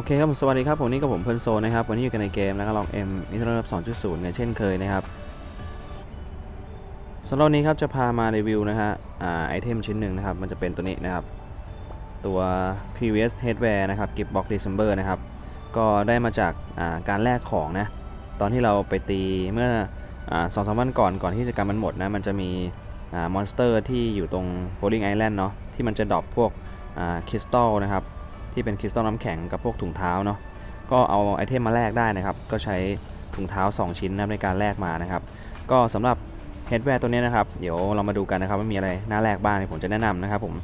โอเคครับผมสวัสดีครับผมนี่กับผมเพลินโซนนะครับวันนี้อยู่กันในเกมแล้วก็ลอง M อินเทอร์เน็ต2.0เนี่ยเช่นเคยนะครับสำหรับนี้ครับจะพามารีวิวนะฮะอ่าไอเทมชิ้นหนึ่งนะครับมันจะเป็นตัวนี้นะครับ ตัว previous headwear นะครับ gift box December นะครับก็ได้มาจากอ่าการแลกของนะตอนที่เราไปตีเมื่อสองสามวันก่อนก่อนที่จะการมันหมดนะมันจะมีมอนสเตอร์ที่อยู่ตรง Bowling Island เนาะที่มันจะดรอปพวกคริสตัลนะครับ ที่เป็นคริสตัลน้ำแข็งกับพวกถุงเท้าเนาะก็เอาไอเทมมาแลกได้นะครับ ก็ใช้ถุงเท้า 2 ชิ้นนะในการแลกมานะครับ ก็สำหรับเฮดแวร์ตัวนี้นะครับ เดี๋ยวเรามาดูกันนะครับว่ามีอะไรน่าแลกบ้างผมจะแนะนำนะครับผม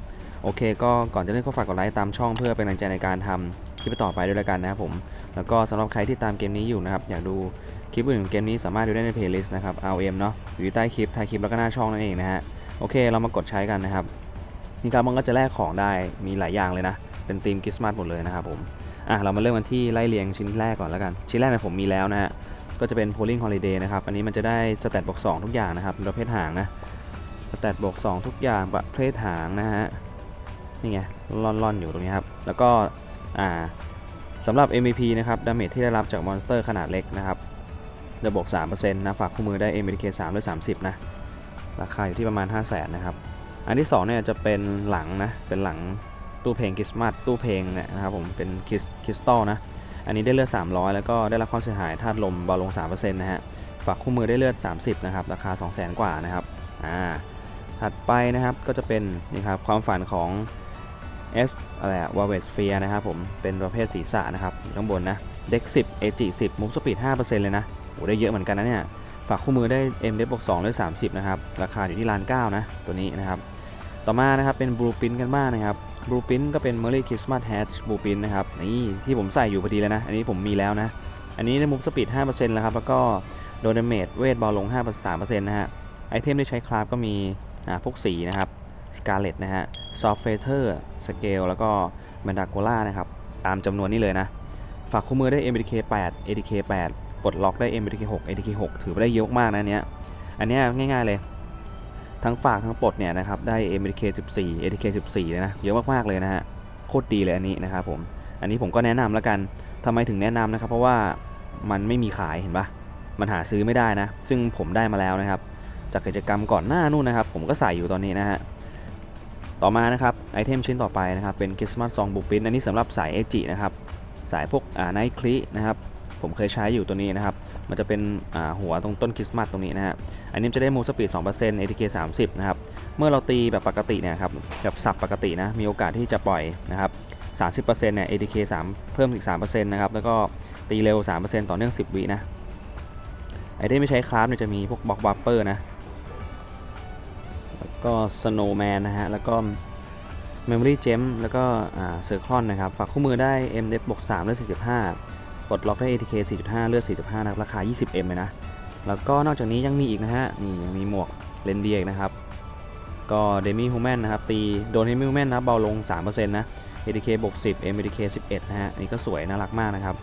โอเค ก็ก่อนจะเล่นก็ฝากกดไลค์ตามช่องเพื่อเป็นกำลังใจในการทำคลิปต่อไปด้วยแล้วกันนะครับผมแล้วก็สำหรับใครที่ตามเกมนี้อยู่นะครับอยากดูคลิปอื่นของเกมนี้สามารถดูได้ในเพลย์ลิสต์นะครับ RM เนาะอยู่ใต้คลิปท้ายคลิปแล้วก็หน้าช่องนั่นเองนะฮะโอเค เรามากดใช้กันนะครับนี่ครับมันก็จะแลกของได้มีหลายอย่างเลยนะ เป็นธีมคริสต์มาสหมดเลยนะครับผมอะเรามาเริ่มกันที่ไล่เรียงชิ้นแรกก่อนแล้วกัน ชิ้นแรกเนี่ยผมมีแล้วนะฮะก็จะเป็น polling holiday นะครับ อันนี้มันจะได้สแตทบวก2ทุกอย่างนะครับประเภทหางนะสแตทบวก2ทุกอย่างประเภทหางนะฮะนี่ไงล่อนๆอยู่ตรงนี้ครับ แล้วก็อ่าสำหรับ MVP นะครับดาเมจที่ได้รับจากมอนสเตอร์ขนาดเล็กนะครับจะบวก3%นะฝากคู่มือได้ MDK 3ด้วย30 นะ ราคาอยู่ที่ประมาณ 5 0 0 0 0นนะครับ อันที่2เนี่ยจะเป็นหลังนะ เป็นหลัง ตู้เพลงคริสต์มาสตู้เพลงเนี่ยนะครับผมเป็นคริสคริสตัลนะอันนี้ได้เลือด 300 แล้วก็ได้รับความเสียหายธาตุลมเบาลง 3%นะฮะฝากคู่มือได้เลือด 30 นะครับ ราคา 200,000 กว่านะครับอ่าถัดไปนะครับก็จะเป็นนี่ครับความฝันของ S อะไรอะวาเวสเฟียนะครับผมเป็นประเภทศีรษะนะครับข้างบนนะเด็ก 10 AG 10มูฟสปีด 5%เลยนะโหได้เยอะเหมือนกันนะเนี่ยฝากคู่มือได้ M เดบวก2ด้วย30 นะครับ ราคาอยู่ที่ล้าน9นะ ตัวนี้นะครับ ต่อมานะครับเป็นบลูปินกันบ้างนะครับ บลูปินก็เป็น Merry Christmas Hat บลูปินนะครับนี่ที่ผมใส่อยู่พอดีเลยนะ อันนี้ผมมีแล้วนะ อันนี้ได้มูฟสปีด5%แล้วครับ แล้วก็โดนดาเมจเวทบาลลง 5-3%นะฮะไอเทมที่ใช้คราฟก็มีอ่าพวกสีนะครับ Scarlet นะฮะ Soft Feather Scale แล้วก็ Mandragola นะครับ ตามจำนวนนี้เลยนะ ฝากคู่มือได้ MBK 8 ATK 8ปลดล็อกได้ MBK 6 ATK 6 ถือว่าได้เยอะมากนะเนี้ยอันเนี้ยง่ายๆเลย ทั้งฝากทั้งปลดเนี่ยนะครับได้ MBK 14 ATK 14เลยนะเยอะมากๆเลยนะฮะโคตรดีเลยอันนี้นะครับผมอันนี้ผมก็แนะนำแล้วกันทำไมถึงแนะนำนะครับ เพราะว่ามันไม่มีขายเห็นปะมันหาซื้อไม่ได้นะ ซึ่งผมได้มาแล้วนะครับ จากกิจกรรมก่อนหน้านู่นนะครับ ผมก็ใส่อยู่ตอนนี้นะฮะต่อมานะครับไอเทมชิ้นต่อไปนะครับเป็นคริสต์มาสซองบุปินอันนี้สำหรับสายเอจินะครับสายพวกอ่าไนคลีนะครับผมเคยใช้อยู่ตัวนี้นะครับ มันจะเป็นอ่าหัวตรงต้นคริสต์มาสตรงนี้นะฮะ อันนี้จะได้มูสปีด 2% ATK 30 นะครับ เมื่อเราตีแบบปกติเนี่ยครับแบบสับปกตินะ มีโอกาสที่จะปล่อยนะครับ 30%เนี่ย ATK 3 เพิ่มอีก 3%นะครับ แล้วก็ตีเร็ว 3%ต่อเนื่อง 10 วินะ ไอเทมไม่ใช้คราฟเนี่ยจะมีพวกบล็อกบัฟเปอร์นะ แล้วก็ Snowman นะฮะ แล้วก็ Memory Gem แล้วก็เซอร์คอนนะครับ ฝากคู่มือได้ M เด็บวก3เลือด45ปลดล็อกได้ ATK 4.5 เลือด 4.5นะราคา 20M เลยนะ แล้วก็นอกจากนี้ยังมีอีกนะฮะ นี่ยังมีหมวกเลนเดียกนะครับ ก็เดมี่ฮูแมนนะครับ ตีโดนเดมี่ฮูแมนนะเบาลง 3%นะ ATK บวก10 MATK 11 นะฮะอันนี้ก็สวยน่ารักมากนะครับ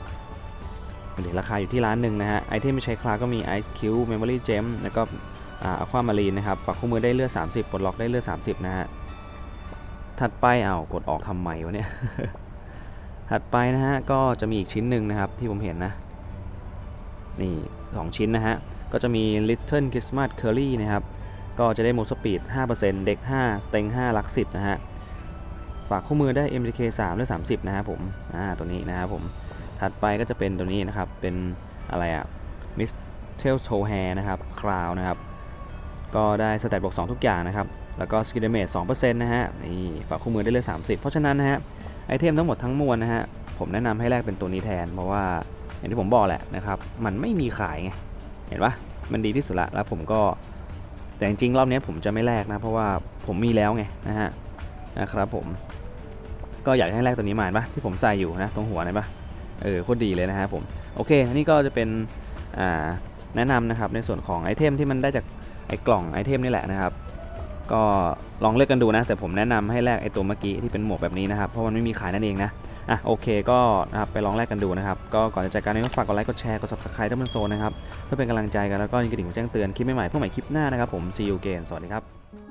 เดี๋ยวราคาอยู่ที่ร้านหนึ่งนะฮะ ไอเทมที่ใช้คลาสก็มี Ice Cube Memory Gem แล้วก็อ่า Aqua Marine นะครับ ฝากคู่มือได้เลือด 30 ปลดล็อกได้เลือด 30 นะฮะ ถัดไปเอากดออกทำไมวะเนี่ย ถัดไปนะฮะ ก็จะมีอีกชิ้นหนึ่งนะครับที่ผมเห็นนะ นี่สองชิ้นนะฮะ ก็จะมี Little Christmas Curry นะครับ ก็จะได้โมสปีด 5%เด็ก 5 เต็ง 5 ลัก 10 นะฮะ ฝากคู่มือได้ MDK 3ด้วย30 นะครับผม อ่า ตัวนี้นะครับผม ถัดไปก็จะเป็นตัวนี้นะครับ เป็นอะไรอะ Miss t a i l Toe Hair นะครับ คราวนะครับ ก็ได้สแตทบวก 2 ทุกอย่างนะครับ แล้วก็สกิลเดเมจ2%นะฮะ นี่ฝากคู่มือได้เลย 30 เพราะฉะนั้นนะฮะ ไอเทมทั้งหมดทั้งมวลนะฮะ ผมแนะนำให้แลกเป็นตัวนี้แทน เพราะว่าอย่างที่ผมบอกแหละนะครับ มันไม่มีขายไง เห็นปะมันดีที่สุดละแล้วผมก็แต่จริงๆรอบนี้ผมจะไม่แลกนะ เพราะว่าผมมีแล้วไงนะฮะนะครับผมก็อยากให้แลกตัวนี้มาเห็นปะที่ผมใส่อยู่นะตรงหัวเห็นปะเออโคตรดีเลยนะฮะผมโอเคอันนี้ก็จะเป็นอ่าแนะนำนะครับในส่วนของไอเทมที่มันได้จากไอกล่องไอเทมนี่แหละนะครับ ก็ลองเลือกกันดูนะ แต่ผมแนะนำให้แลกไอตัวเมื่อกี้ที่เป็นหมวกแบบนี้นะครับ เพราะมันไม่มีขายนั่นเองนะ อะโอเคก็นะครับไปลองแลกกันดูนะครับ ก็ก่อนจะจากการนี้ก็ฝากกดไลค์กดแชร์กด subscribe ทั้งบนโซนนะครับ เพื่อเป็นกำลังใจกันแล้วก็ยินกระดิ่งแจ้งเตือนคลิปใหม่ๆเพื่อใหม่คลิปหน้านะครับผม see you again สวัสดีครับ